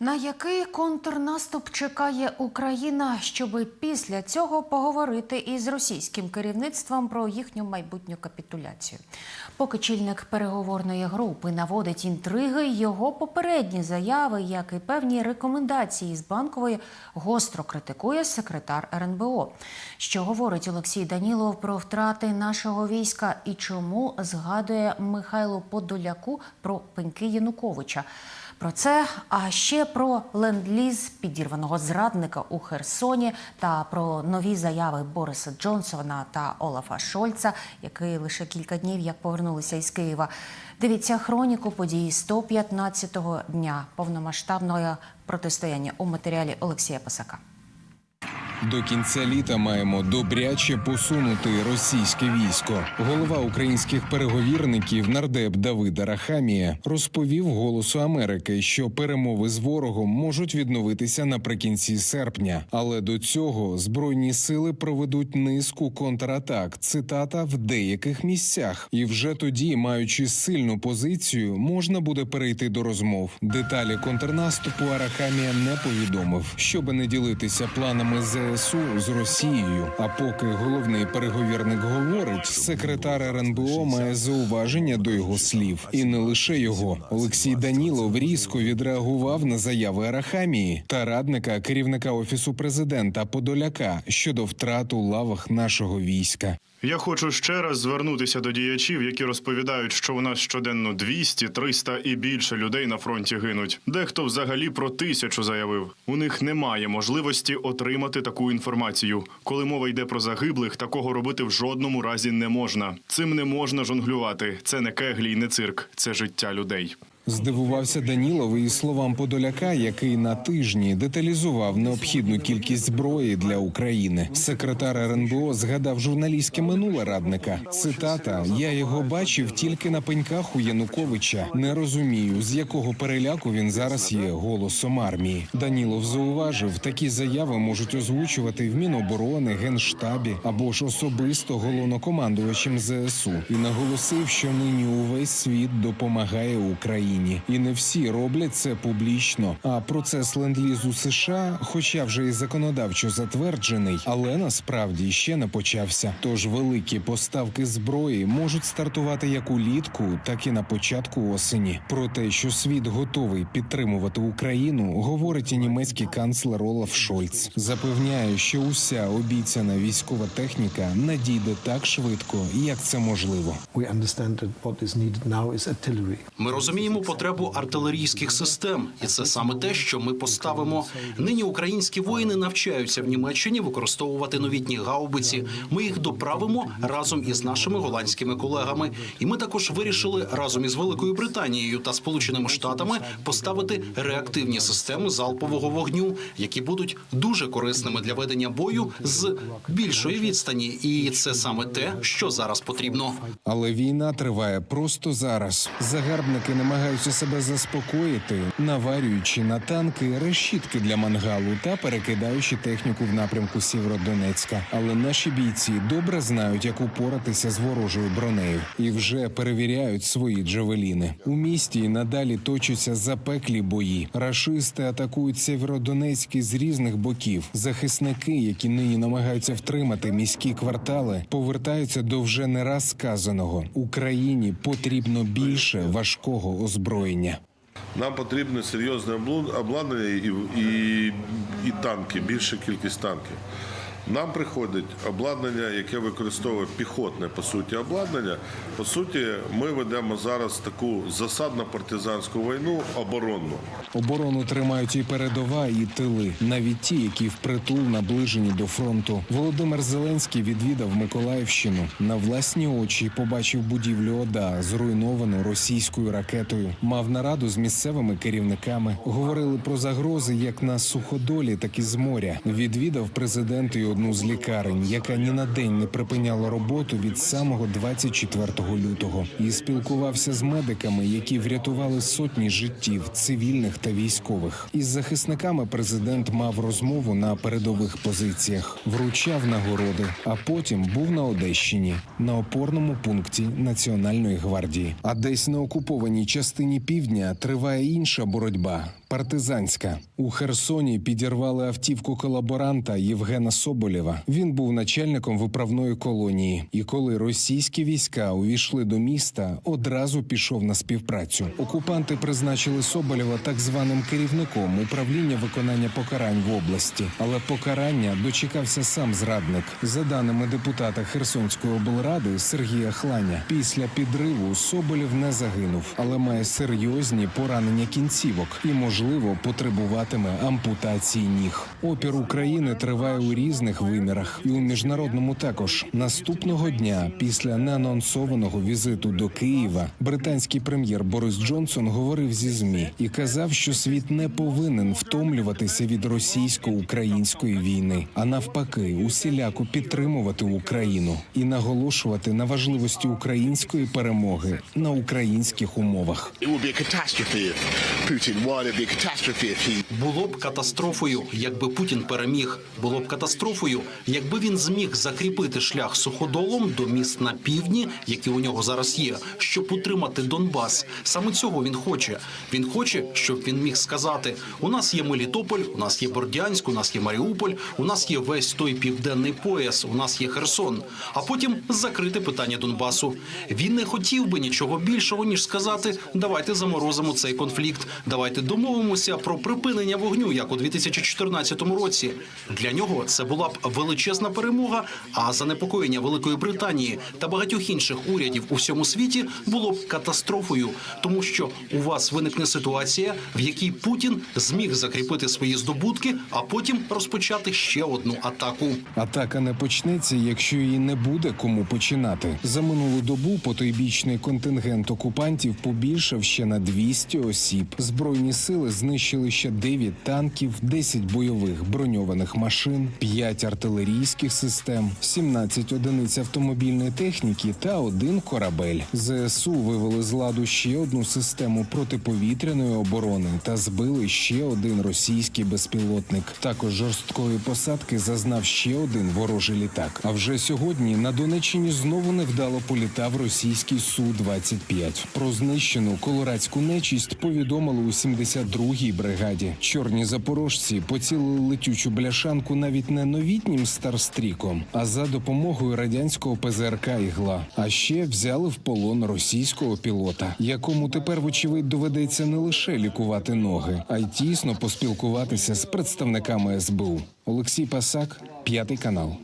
На який контрнаступ чекає Україна, щоб після цього поговорити із російським керівництвом про їхню майбутню капітуляцію? Поки чільник переговорної групи наводить інтриги, його попередні заяви, як і певні рекомендації з банкової, гостро критикує секретар РНБО. Що говорить Олексій Данілов про втрати нашого війська і чому згадує Михайло Подоляку про пеньки Януковича? Про це, а ще про ленд-ліз підірваного зрадника у Херсоні та про нові заяви Бориса Джонсона та Олафа Шольца, які лише кілька днів як повернулися із Києва. Дивіться хроніку події 115-го дня повномасштабного протистояння у матеріалі Олексія Пасака. До кінця літа маємо добряче посунути російське військо. Голова українських переговірників нардеп Давида Рахамія розповів голосу Америки, що перемови з ворогом можуть відновитися наприкінці серпня. Але до цього збройні сили проведуть низку контратак. Цитата в деяких місцях. І вже тоді, маючи сильну позицію, можна буде перейти до розмов. Деталі контрнаступу Арахамія не повідомив, щоби не ділитися планами ЗСУ з Росією. А поки головний переговірник говорить, секретар РНБО має зауваження до його слів, і не лише його. Олексій Данілов різко відреагував на заяви Арахамії та радника керівника офісу президента Подоляка щодо втрат у лавах нашого війська. Я хочу ще раз звернутися до діячів, які розповідають, що у нас щоденно 200, 300 і більше людей на фронті гинуть. Дехто взагалі про тисячу заявив. У них немає можливості отримати таку інформацію. Коли мова йде про загиблих, такого робити в жодному разі не можна. Цим не можна жонглювати. Це не кеглі й не цирк, це життя людей. Здивувався Данілов і словам Подоляка, який на тижні деталізував необхідну кількість зброї для України. Секретар РНБО згадав журналістське минуле радника. Цитата: Я його бачив тільки на пеньках у Януковича. Не розумію, з якого переляку він зараз є голосом армії. Данілов зауважив, такі заяви можуть озвучувати в Міноборони, генштабі або ж особисто головнокомандувачем ЗСУ. І наголосив, що нині увесь світ допомагає Україні, і не всі роблять це публічно. А процес ленд-лізу США, хоча вже і законодавчо затверджений, але насправді ще не почався. Тож великі поставки зброї можуть стартувати як улітку, так і на початку осені. Про те, що світ готовий підтримувати Україну, говорить і німецький канцлер Олаф Шольц. Запевняє, що уся обіцяна військова техніка надійде так швидко, як це можливо. Ми розуміємо потребу артилерійських систем, і це саме те, що ми поставимо. Нині українські воїни навчаються в Німеччині використовувати новітні гаубиці. Ми їх доправимо разом із нашими голландськими колегами. І ми також вирішили разом із Великою Британією та Сполученими Штатами поставити реактивні системи залпового вогню, які будуть дуже корисними для ведення бою з більшої відстані. І це саме те, що зараз потрібно. Але війна триває просто зараз. Загарбники намагаються себе заспокоїти, наварюючи на танки решітки для мангалу та перекидаючи техніку в напрямку Сєвєродонецька. Але наші бійці добре знають, як упоратися з ворожою бронею, і вже перевіряють свої джавеліни. У місті й надалі точаться запеклі бої. Рашисти атакують Сєвєродонецьк з різних боків. Захисники, які нині намагаються втримати міські квартали, повертаються до вже не раз сказаного: Україні потрібно більше важкого озброєння. Нам потрібне серйозне обладнання і, і, і танки, більша кількість танків. Нам приходить обладнання, яке використовує піхотне по суті обладнання. По суті, ми ведемо зараз таку засадно-партизанську війну оборонну. Оборону тримають і передова, і тили, навіть ті, які впритул наближені до фронту. Володимир Зеленський відвідав Миколаївщину на власні очі. Побачив будівлю ОДА, зруйновану російською ракетою. Мав нараду з місцевими керівниками. Говорили про загрози як на суходолі, так і з моря. Відвідав президент і одну з лікарень, яка ні на день не припиняла роботу від самого 24 лютого, і спілкувався з медиками, які врятували сотні життів цивільних та військових. Із захисниками президент мав розмову на передових позиціях, вручав нагороди, а потім був на Одещині на опорному пункті Національної гвардії. А десь на окупованій частині півдня триває інша боротьба. Партизанська у Херсоні підірвали автівку колаборанта Євгена Соболєва. Він був начальником виправної колонії. І коли російські війська увійшли до міста, одразу пішов на співпрацю. Окупанти призначили Соболєва так званим керівником управління виконання покарань в області. Але покарання дочекався сам зрадник. За даними депутата Херсонської облради Сергія Хланя, після підриву Соболєв не загинув, але має серйозні поранення кінцівок і, можливо, потребуватиме ампутації ніг. Опір України триває у різних вимірах, і у міжнародному також. Наступного дня, після неанонсованого візиту до Києва, британський прем'єр Борис Джонсон говорив зі змі і казав, що світ не повинен втомлюватися від російсько-української війни, а навпаки, усіляко підтримувати Україну і наголошувати на важливості української перемоги на українських умовах. It Було б катастрофою, якби Путін переміг. Було б катастрофою, якби він зміг закріпити шлях суходолом до міст на півдні, які у нього зараз є, щоб утримати Донбас. Саме цього він хоче. Він хоче, щоб він міг сказати: у нас є Мелітополь, у нас є Бордянськ, у нас є Маріуполь, у нас є весь той південний пояс, у нас є Херсон. А потім закрити питання Донбасу. Він не хотів би нічого більшого ніж сказати: давайте заморозимо цей конфлікт, давайте домовимося про припинення вогню, як у 2014 році. Для нього це була б величезна перемога. А занепокоєння Великої Британії та багатьох інших урядів у всьому світі було б катастрофою, тому що у вас виникне ситуація, в якій Путін зміг закріпити свої здобутки, а потім розпочати ще одну атаку. Атака не почнеться, якщо її не буде кому починати. За минулу добу потойбічний контингент окупантів побільшав ще на 200 осіб. Збройні сили знищили ще 9 танків, 10 бойових броньованих машин, 5 артилерійських систем, 17 одиниць автомобільної техніки та один корабель. ЗСУ вивели з ладу ще одну систему протиповітряної оборони та збили ще один російський безпілотник. Також жорсткої посадки зазнав ще один ворожий літак. А вже сьогодні на Донеччині знову невдало політав російський су 25 Про знищену колорадську нечість повідомили у 72-й бригаді. Чорні запорожці поцілили летючу бляшанку навіть не новітнім старстріком, а за допомогою радянського ПЗРК ігла. А ще взяли в полон російського пілота, якому тепер, вочевидь, доведеться не лише лікувати ноги, а й тісно поспілкуватися з представниками СБУ. Олексій Пасак, п'ятий канал.